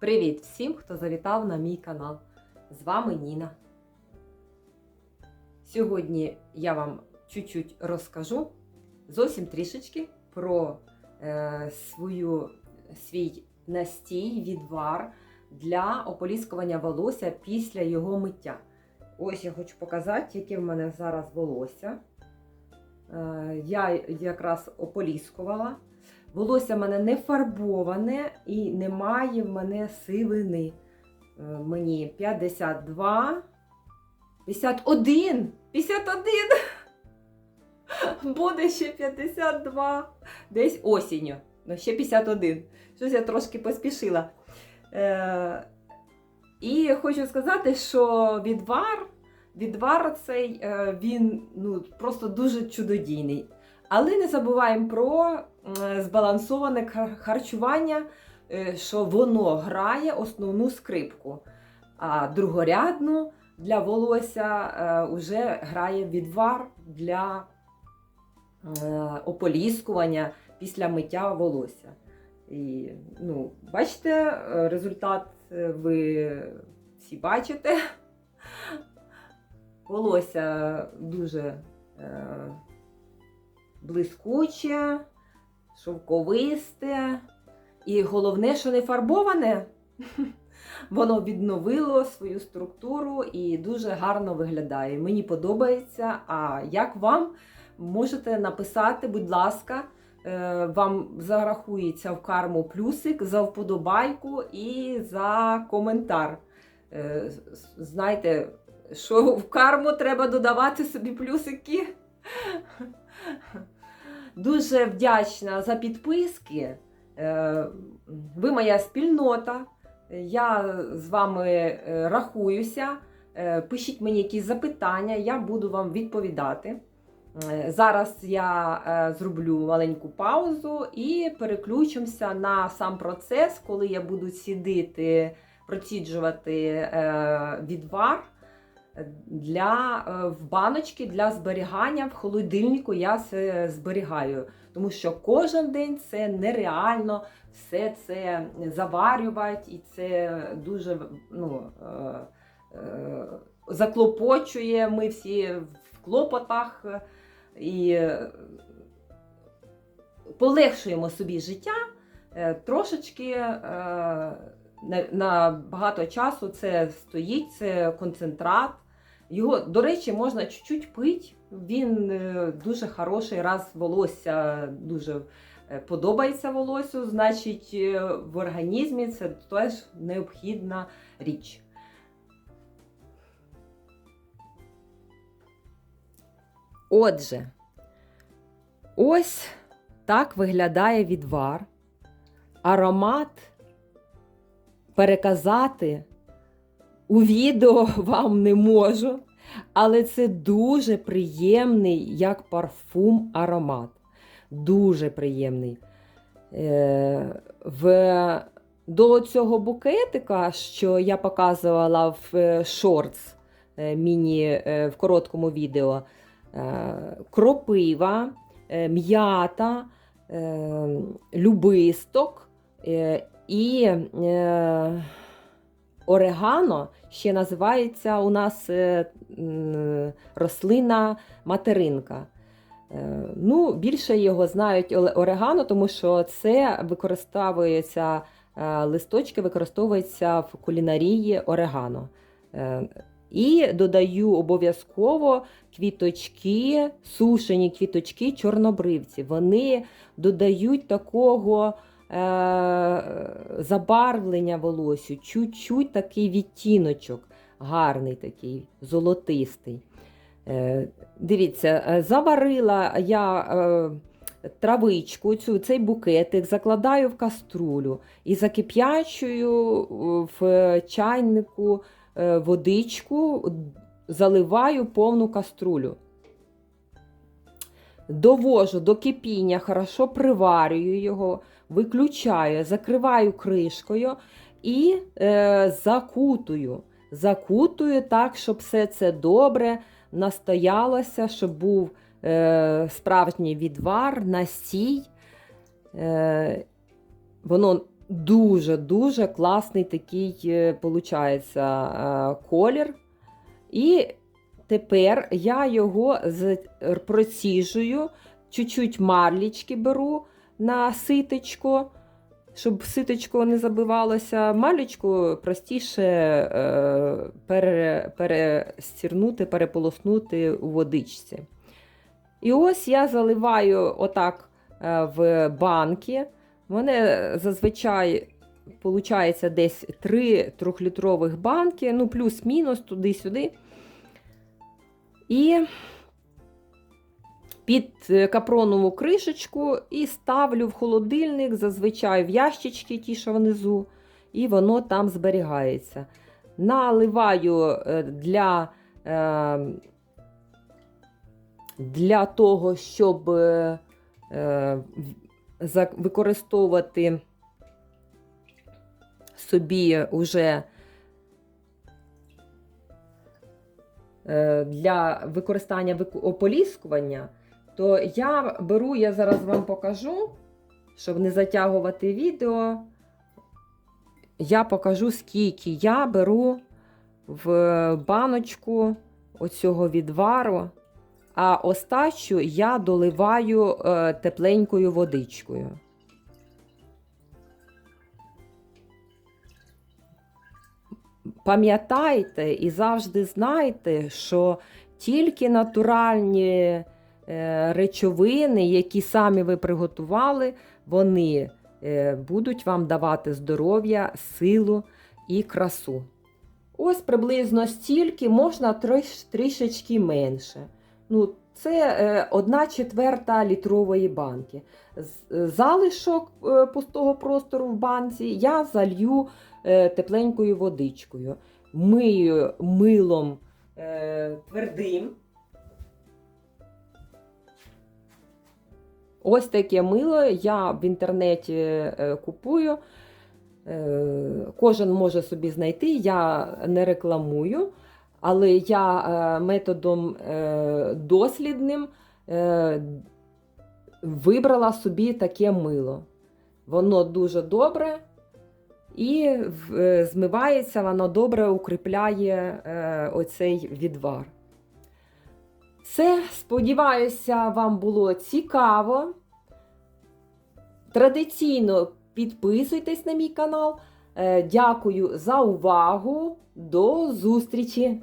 Привіт всім, хто завітав на мій канал. З вами Ніна. Сьогодні я вам чуть-чуть розкажу зовсім трішечки про е, свою, свій настій, відвар для ополіскування волосся після його миття. Ось я хочу показати, яке в мене зараз волосся. Е, я якраз ополіскувала. Волосся в мене не фарбоване і немає в мене сивини. Е, Мені 52, 51, 51. Буде ще 52. Десь осінню. Ну, ще 51. Щось я трошки поспішила. Е, і хочу сказати, що відвар, відвар цей, е, він ну, просто дуже чудодійний. Але не забуваємо про е, збалансоване харчування, е, що воно грає основну скрипку. А другорядну для волосся вже грає відвар для е, ополіскування після миття волосся. І, ну, бачите, е, результат е, ви всі бачите. Волосся дуже е, блискуче, шовковисте. І головне, що не фарбоване, воно відновило свою структуру і дуже гарно виглядає. Мені подобається. А як вам можете написати, будь ласка, е, вам зарахується в карму плюсик за вподобайку і за коментар. Е, Знаєте, що в карму треба додавати собі плюсики. Дуже вдячна за підписки. Е, Ви моя спільнота. Я з вами е, рахуюся. Е, Пишіть мені якісь запитання, я буду вам відповідати. Зараз я зроблю маленьку паузу і переключимося на сам процес, коли я буду сідити, проціджувати відвар для, е, в баночки для зберігання в холодильнику. Я це зберігаю, тому що кожен день це нереально все це заварювати, і це дуже ну, е, е, заклопочує. Ми всі в клопотах і полегшуємо собі життя трошечки. На багато часу це стоїть, це концентрат. Його, до речі, можна чуть-чуть пити. Він е, дуже хороший, раз волосся дуже е, подобається волосю, значить е, в організмі це теж необхідна річ. Отже, ось так виглядає відвар. Аромат переказати у відео вам не можу, але це дуже приємний, як парфум, аромат. Дуже приємний. Е, в, до цього букетика, що я показувала в е, шортс е, міні е, в короткому відео, кропива, м'ята, любисток і орегано ще називається у нас е, рослина материнка. Е, Ну, більше його знають орегано, тому що це використовується, е, листочки використовуються в кулінарії орегано. І додаю обов'язково квіточки, сушені квіточки чорнобривці. Вони додають такого забарвлення волосю, чуть-чуть такий відтіночок, гарний такий, золотистий. Е, Дивіться, е, заварила я е, травичку, цю, цей букетик, закладаю в каструлю і закип'ячую в чайнику е, водичку, заливаю повну каструлю. Довожу до кипіння, хорошо приварюю його, виключаю, закриваю кришкою і е, закутую. Закутую так, щоб все це добре настоялося, щоб був е, справжній відвар, настій. Е, воно дуже-дуже класний такий, е, получається, е, колір. І тепер я його проціжую, чуть-чуть марлічки беру на ситочко, щоб ситочко не забивалося. Марлічку простіше е, пере, перестірнути, переполоснути у водичці. І ось я заливаю отак е, в банки. У мене зазвичай виходить десь 3 трьохлітрових банки, ну плюс-мінус туди-сюди. І під е, капронову кришечку і ставлю в холодильник, зазвичай в ящички, ті, що внизу, і воно там зберігається. Наливаю е, для, е, для того, щоб використовувати собі уже для використання ополіскування, то я беру, я зараз вам покажу, щоб не затягувати відео. Я покажу, скільки я беру в баночку оцього відвару, а остачу я доливаю е, тепленькою водичкою. Пам'ятайте і завжди знайте, що тільки натуральні е, речовини, які самі ви приготували, вони е, будуть вам давати здоров'я, силу і красу. Ось приблизно стільки, можна трішечки менше. Ну, це е, одна четверта літрової банки. Е, Залишок е, пустого простору в банці я залью е, тепленькою водичкою. Мию милом е, твердим. Ось таке мило я в інтернеті е, купую. Е, Кожен може собі знайти, я не рекламую, але я е, методом е, дослідним е, вибрала собі таке мило. Воно дуже добре і е, змивається, воно добре укріпляє е, оцей відвар. Все, сподіваюся, вам було цікаво. Традиційно підписуйтесь на мій канал. Е, Дякую за увагу. До зустрічі!